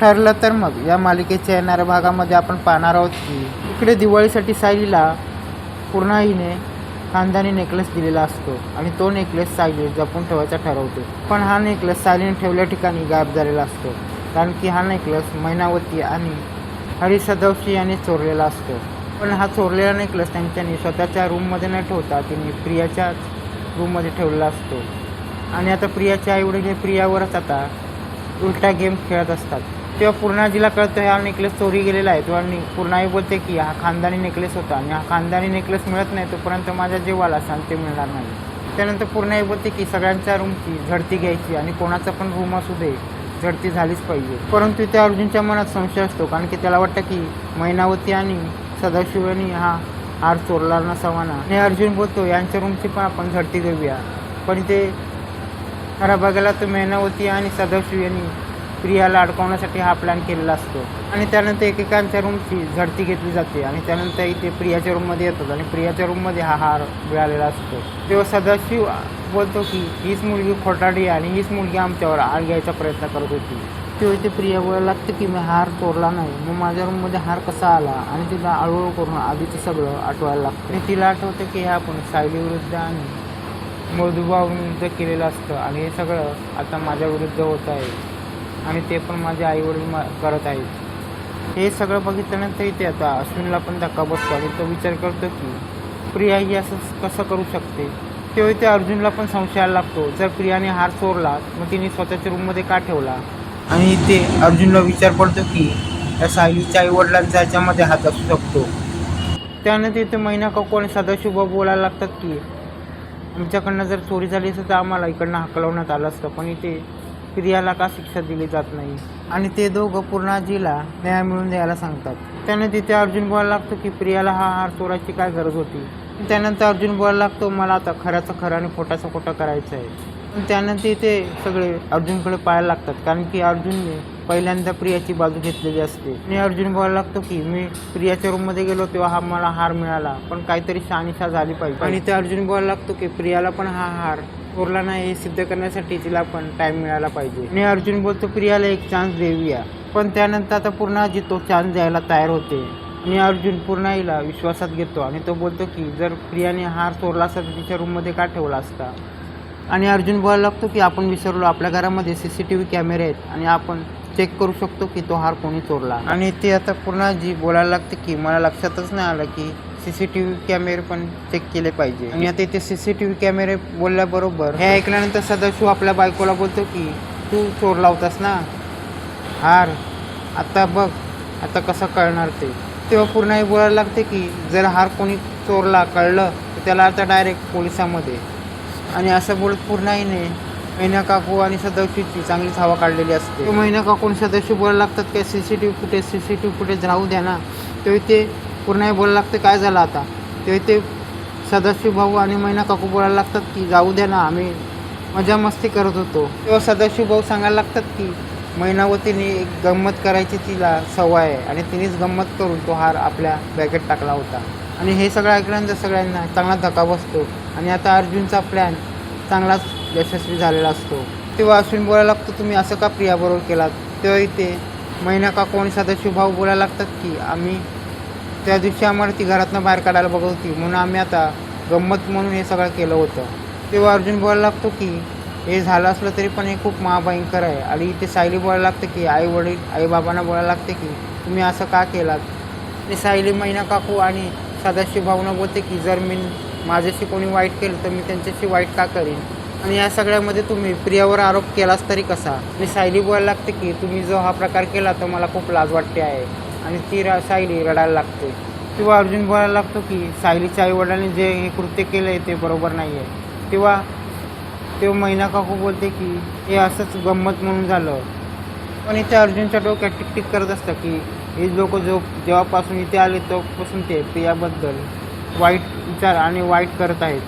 ठरलं तर मग. या मालिकेच्या येणाऱ्या भागामध्ये आपण पाहणार आहोत की इकडे दिवाळीसाठी सायलीला पूर्ण हिने खानदानी नेकलेस दिलेला असतो आणि तो नेकलेस सायली जपून ठेवायचा ठरवतो. पण हा नेकलेस सायलीने ठेवल्या ठिकाणी गायब झालेला असतो. कारण की हा नेकलेस मैनावती आणि हरी सदवशी यांनी चोरलेला असतो. पण हा चोरलेला नेकलेस त्यांच्यानी स्वतःच्या रूममध्ये न ठेवता त्यांनी प्रियाच्याच रूममध्ये ठेवलेला असतो. आणि आता प्रियाच्या आईवडील हे प्रियावरच आता उलटा गेम खेळत असतात. तेव्हा पूर्णाजीला कळतं हा नेकलेस चोरी गेलेला आहे. तेव्हा नि- पूर्णाई बोलते की हा खानदानी नेकलेस होता आणि हा खानदानी नेकलेस मिळत नाही तोपर्यंत माझ्या जीवाला शांती मिळणार नाही. त्यानंतर पूर्णाई बोलते की सगळ्यांच्या रूमची झडती घ्यायची आणि कोणाचा पण रूम असू दे झडती झालीच पाहिजे. परंतु त्या अर्जुनच्या मनात संशय असतो कारण की त्याला वाटतं की मैनावती आणि सदाशिवानी हा हार चोरला नसावा ना. आणि अर्जुन बोलतो यांच्या रूमची पण आपण झडती घेऊया पण ते खरा बघायला तर मैनावती आणि सदाशिव यांनी प्रियाला अडकवण्यासाठी हा प्लॅन केलेला असतो. आणि त्यानंतर एकेकांच्या रूमची झडती घेतली जाते. आणि त्यानंतर इथे प्रियाच्या रूममध्ये येतात. आणि प्रियाच्या रूममध्ये हा हार मिळालेला असतो. तेव्हा सदाशिव बोलतो की हीच मुलगी खोटाडी आणि हीच मुलगी आमच्यावर आळ घ्यायचा प्रयत्न करत होती. तेव्हा इथे प्रिया बोलायला लागतं की मी हार चोरला नाही. मग माझ्या रूममध्ये हार कसा आला? आणि तिला हळूहळू करून आधीचं सगळं आठवायला लागतं. आणि तिला आठवतं की हे आपण सायली विरुद्ध आणि मधुभावविरुद्ध केलेलं असतं. आणि हे सगळं आता माझ्याविरुद्ध होत आहे. आणि ते पण माझे आईवडील मा करत आहेत. हे सगळं बघितल्यानंतर इथे आता अश्विनला पण धक्का बसतो आणि तो विचार करतो की प्रिया ही असं कसं करू शकते? तेव्हा इथे अर्जुनला पण संशयाला लागतो. जर प्रियाने हार चोरला मग तिने स्वतःच्या रूममध्ये का ठेवला? आणि इथे अर्जुनला विचार पडतो की या सायलीच्या आईवडिलांचा याच्यामध्ये हात असू शकतो. त्यानंतर इथे महिना काकू आणि सदाशिव बोलायला लागतात की आमच्याकडनं जर चोरी झाली असं तर आम्हाला इकडनं हकलवण्यात आलं असतं. पण इथे प्रियाला का शिक्षा दिली जात नाही? आणि ते दोघं पूर्णाजीला न्याय मिळवून द्यायला सांगतात. त्याने तिथे अर्जुन बोलायला लागतो की प्रियाला हा हार चोरायची काय गरज होती? त्यानंतर अर्जुन बोलायला लागतो मला आता खऱ्याचं खरं आणि खोटाचं खोटं करायचं आहे त्यानंतर इथे सगळे अर्जुनकडे पाहायला लागतात कारण की अर्जुनने पहिल्यांदा प्रियाची बाजू घेतलेली असते. आणि अर्जुन बोलायला लागतो की मी प्रियाच्या रूममध्ये गेलो तेव्हा हा मला हार मिळाला पण काहीतरी शहानिशा झाली पाहिजे. आणि ते अर्जुन बोलायला लागतो की प्रियाला पण हा हार चोरला नाही हे सिद्ध करण्यासाठी तिला पण टाइम मिळाला पाहिजे. आणि अर्जुन बोलतो प्रियाला एक चान्स देऊया. पण त्यानंतर आता पूर्णाजी तो चान्स द्यायला तयार होते. आणि अर्जुन पूर्णाईला विश्वासात घेतो आणि तो बोलतो की जर प्रियाने हार चोरला असता तर तिच्या रूममध्ये का ठेवला असता? आणि अर्जुन बोलायला लागतो की आपण विसरलो. आपल्या घरामध्ये सी सी टी व्ही कॅमेरे आहेत आणि आपण चेक करू शकतो की तो हार कोणी चोरला आणि ते आता पूर्णाजी जी बोलायला लागते की मला लक्षातच नाही आलं की सी सी टी व्ही कॅमेरे पण चेक केले पाहिजे. आणि आता इथे सी सी टी व्ही कॅमेरे बोलल्याबरोबर हे ऐकल्यानंतर सदाशिव आपल्या बायकोला बोलतो की तू चोर लावतास ना? हार आता बघ आता कसं कळणार ते. तेव्हा पूर्ण बोलायला लागते की जर हार कोणी चोरला कळलं तर त्याला आता डायरेक्ट पोलिसामध्ये. आणि असं बोलत पूर्णाईने महिना काकू आणि सदस्यूची चांगलीच हवा काढलेली असते. महिना काकू आणि सदस्य बोलायला लागतात की C C T V footage C C T V footage राहू द्या ना. तेव्हा इथे पूर्णही बोलायला लागतं काय झालं आता? तेव्हा इथे सदाशिव भाऊ आणि मैना काकू बोलायला लागतात की जाऊ द्या ना आम्ही मजा मस्ती करत होतो. तेव्हा सदाशिव भाऊ सांगायला लागतात की महिनावतीने एक गंमत करायची तिला सवय आहे. आणि तिनेच गंमत करून तो हार आपल्या बॅगेत टाकला होता. आणि हे सगळं ऐकल्यानंतर सगळ्यांना चांगला धक्का बसतो. आणि आता अर्जुनचा प्लॅन चांगलाच यशस्वी झालेला असतो. तेव्हा अश्विन बोलायला लागतो तुम्ही असं का प्रियाबरोबर केलात? तेव्हा इथे महिना काकू आणि सदाशिव भाऊ बोलायला लागतात की आम्ही त्या दिवशी आम्हाला ती घरातनं बाहेर काढायला बघत होती. म्हणून आम्ही आता गंमत म्हणून हे सगळं केलं होतं. तेव्हा अर्जुन बोलायला लागतो की हे झालं असलं तरी पण हे खूप महाभयंकर आहे. आणि इथे सायली बोलायला लागते की आई वडील आई बाबांना बोलायला लागते की तुम्ही असं का केलात? ते सायली महिना काकू आणि सदाशिव भाऊना बोलते की जर मी माझ्याशी कोणी वाईट केलं तर मी त्यांच्याशी वाईट का करीन? आणि या सगळ्यामध्ये तुम्ही प्रियावर आरोप केलास तरी कसा? मी सायली बोलायला लागते की तुम्ही जो हा प्रकार केला तर मला खूप लाज वाटते आहे. आणि ती रा सायली रडायला लागते. तेव्हा अर्जुन बोलायला लागतो की सायलीच्या आईवडिलांनी जे हे कृत्य केलं आहे ते बरोबर नाही आहे तेव्हा तेव्हा मैना काकू बोलते की हे असंच गंमत म्हणून झालं. पण इथे अर्जुनच्या डोक्यात टिकटिक करत असतं की हे लोक जो जेव्हापासून इथे आले तेव्हापासून ते प्रियाबद्दल वाईट विचार आणि वाईट करत आहेत.